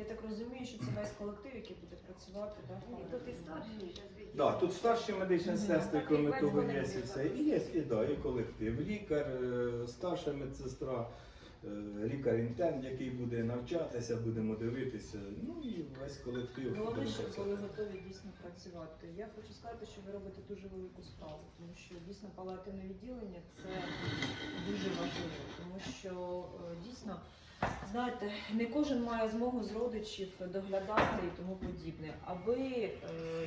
Я так розумію, що це весь колектив, який буде працювати. Ні, тут і старші. Да, тут старші медичні сестри, Так, крім того, є і все. І є і, да, і колектив. Лікар, е, старша медсестра, е, лікар-інтерн, який буде навчатися, будемо дивитися. Ну і весь колектив. Головне, будемо щоб працювати. готові дійсно працювати. Я хочу сказати, що ви робите дуже велику справу, тому що дійсно палатине відділення це дуже важливо, тому що е, дійсно. Знаєте, не кожен має змогу з родичів доглядати і тому подібне. А ви е,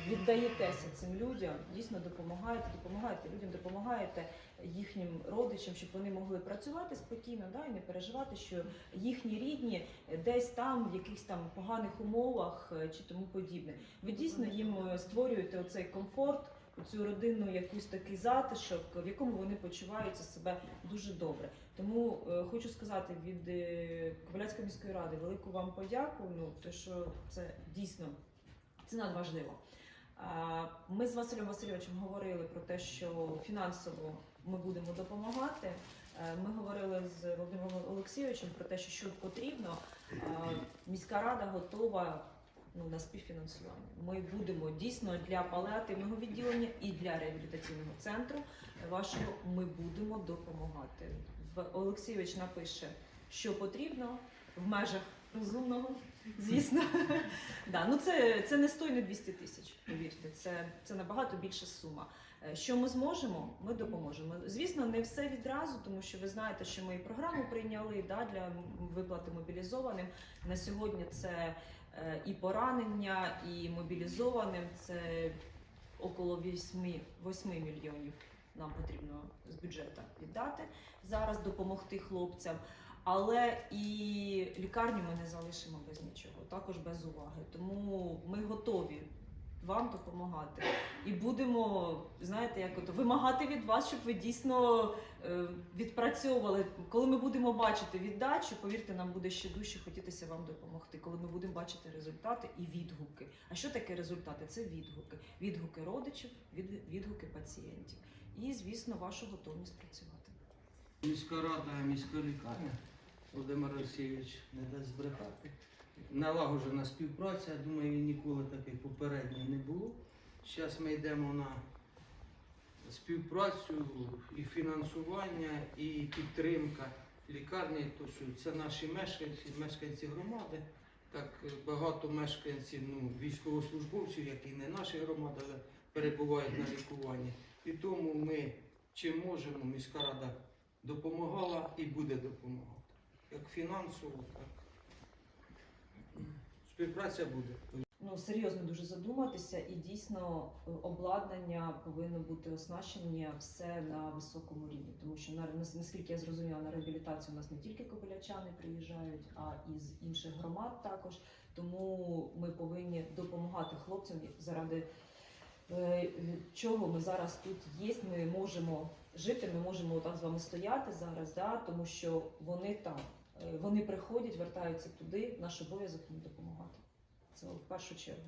віддаєтеся цим людям, дійсно допомагаєте, допомагаєте людям, допомагаєте їхнім родичам, щоб вони могли працювати спокійно, да, і не переживати, що їхні рідні десь там в якихось там поганих умовах е, чи тому подібне. Ви дійсно їм е, створюєте оцей комфорт, цю родинну якусь такий затишок, в якому вони почуваються себе дуже добре. Тому е, хочу сказати від е, Коваляцької міської ради велику вам подяку. Ну те, що це дійсно це надважливо. А, Ми з Василем Васильовичем говорили про те, що фінансово ми будемо допомагати. Е, Ми говорили з Володимиром Олексійовичем про те, що що потрібно. Міська рада готова ну, на співфінансування. Ми будемо дійсно для паліативного відділення і для реабілітаційного центру вашого ми будемо допомагати. Олексійович напише, що потрібно в межах розумного, звісно. да, ну це, це не 100 і не 200 тисяч, повірте, це, це набагато більша сума. Е, Що ми зможемо, ми допоможемо. Звісно, не все відразу, тому що ви знаєте, що ми і програму прийняли да, для виплати мобілізованим. На сьогодні це і поранення, і мобілізованим. Це около 8, 8 мільйонів нам потрібно з бюджету віддати зараз, допомогти хлопцям. Але і лікарню ми не залишимо без нічого, також без уваги. Тому ми готові вам допомагати і будемо, знаєте, як от вимагати від вас, щоб ви дійсно е, відпрацьовували. Коли ми будемо бачити віддачу, повірте, нам буде ще дужче хотітися вам допомогти. Коли ми будемо бачити результати і відгуки. А що таке результати? Це відгуки. Відгуки родичів, від- відгуки пацієнтів. І, звісно, вашу готовність працювати. Міська рада, міська лікарня, Володимир Олексійович не дасть збрехати. Налагоджена співпраця, я думаю, ніколи таких попередньо. Зараз ми йдемо на співпрацю і фінансування, і підтримка лікарні, тому що це наші мешканці, мешканці громади. Так е, багато мешканців, ну, військовослужбовців, які не наші громади, але перебувають на лікуванні. І тому ми чим можемо, міська рада допомагала і буде допомагати. Як фінансово, так співпраця буде. Ну, серйозно дуже задуматися, і дійсно е, обладнання повинно бути оснащення все на високому рівні. Тому що на наскільки я зрозуміла, на реабілітацію у нас не тільки кобилячани приїжджають, а і з інших громад також. Тому ми повинні допомагати хлопцям заради е, чого ми зараз тут є. Ми можемо жити, ми можемо так з вами стояти зараз, да, тому що вони там. Е, Вони приходять, вертаються туди, наш обов'язок їм допомагати. Це в першу чергу.